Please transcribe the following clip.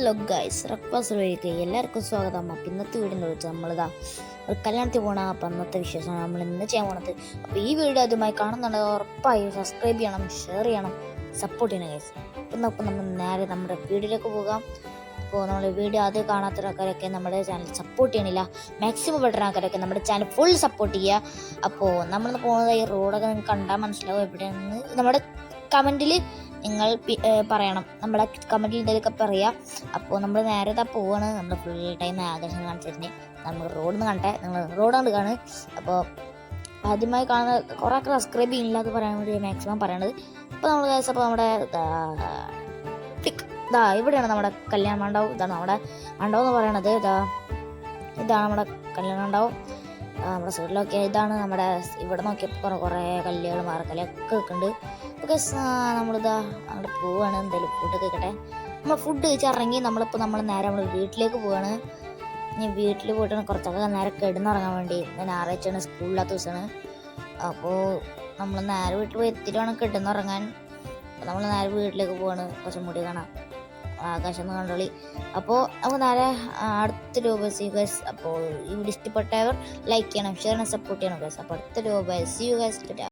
Hello guys റക്ബാസ് റോയിലേക്ക് എല്ലാവർക്കും സ്വാഗതം. അപ്പം ഇന്നത്തെ വീടിന്റെ വിളിച്ച് നമ്മളിതാ ഒരു കല്യാണത്തിൽ പോകണം അപ്പം അന്നത്തെ വിശേഷമാണ് നമ്മൾ ഇന്ന് ചെയ്യാൻ പോണത്. അപ്പോൾ ഈ വീഡിയോ ആദ്യമായി കാണുന്നുണ്ടെങ്കിൽ ഉറപ്പായി സബ്സ്ക്രൈബ് ചെയ്യണം ഷെയർ ചെയ്യണം സപ്പോർട്ട് ചെയ്യണം ഗൈസ് അപ്പം അപ്പം നമ്മൾ നേരെ നമ്മുടെ വീഡിയോയിലേക്ക് പോകാം. അപ്പോൾ നമ്മൾ വീഡിയോ ആദ്യം കാണാത്ത ആൾക്കാരൊക്കെ നമ്മുടെ ചാനൽ സപ്പോർട്ട് ചെയ്യണില്ല. മാക്സിമം പെട്ടെന്ന് ആൾക്കാരൊക്കെ നമ്മുടെ ചാനൽ ഫുൾ സപ്പോർട്ട് ചെയ്യുക അപ്പോൾ നമ്മളിന്ന് പോകുന്നത് ഈ റോഡൊക്കെ നിങ്ങൾക്ക് കണ്ടാൽ മനസ്സിലാവും എവിടെയാണെന്ന്. നമ്മുടെ കമന്റിൽ നിങ്ങൾ പറയണം. നമ്മുടെ കമന്റിൽ എന്തെങ്കിലുമൊക്കെ പറയാം. അപ്പോൾ നമ്മൾ നേരെ ഇതാ പോവാണ്. നമ്മൾ ഫുൾ ടൈം ആകർഷണം കാണിച്ചിട്ടുണ്ട് നമ്മൾ റോഡിൽ നിന്ന് കണ്ടേ. നിങ്ങൾ റോഡ് കണ്ട് കാണുക. അപ്പോൾ ആദ്യമായി കാണുന്ന കുറേ ഒക്കെ സബ്സ്ക്രൈബ് ചെയ്യില്ല എന്ന് പറയാൻ വേണ്ടി മാക്സിമം പറയണത്. അപ്പോൾ നമ്മൾ അപ്പോൾ നമ്മുടെ ഇതാ ഇവിടെയാണ് നമ്മുടെ കല്യാണ മണ്ഡപം. ഇതാണ് നമ്മുടെ മണ്ഡപം എന്ന് പറയണത്. ഇതാ ഇതാണ് നമ്മുടെ കല്യാണ മണ്ഡപം. നമ്മുടെ സൈഡിലൊക്കെ ഇതാണ് നമ്മുടെ ഇവിടെ നോക്കിയപ്പോൾ കുറേ കുറേ കല്ലുകൾ മാർക്കലൊക്കെ ഉണ്ട് ഓക്കെ നമ്മളിതാ അങ്ങോട്ട് പോവാണ്. എന്തായാലും ഫുഡ് കഴിക്കട്ടെ. നമ്മൾ ഫുഡ് കഴിച്ച് ഇറങ്ങി നമ്മളിപ്പോൾ നമ്മൾ നേരെ നമ്മൾ വീട്ടിലേക്ക് പോവാണ്. ഇനി വീട്ടിൽ പോയിട്ടാണ് കുറച്ചൊക്കെ നേരെ കിടന്നുറങ്ങാൻ വേണ്ടി ഞായറാഴ്ചയാണ് സ്കൂളിലാത്ത ദിവസമാണ്. അപ്പോൾ നമ്മൾ നേരെ വീട്ടിൽ പോയി എത്തിയിട്ട് വേണം കിടന്നുറങ്ങാൻ. നമ്മൾ നേരെ വീട്ടിലേക്ക് പോവാണ്. കുറച്ചും കൂടി കാണാം. ആകാശം ഒന്ന് കണ്ടോളി അപ്പോൾ നമുക്ക് നേരെ അടുത്ത രൂപ സി ഗൈസ് അപ്പോൾ ഇവിടെ ഇഷ്ടപ്പെട്ടവർ ലൈക്ക് ചെയ്യണം ഷെയർ ചെയ്യണം സപ്പോർട്ട് ചെയ്യണം ഗൈസ് അപ്പോൾ അടുത്ത രൂപ സി യു ഗൈസ്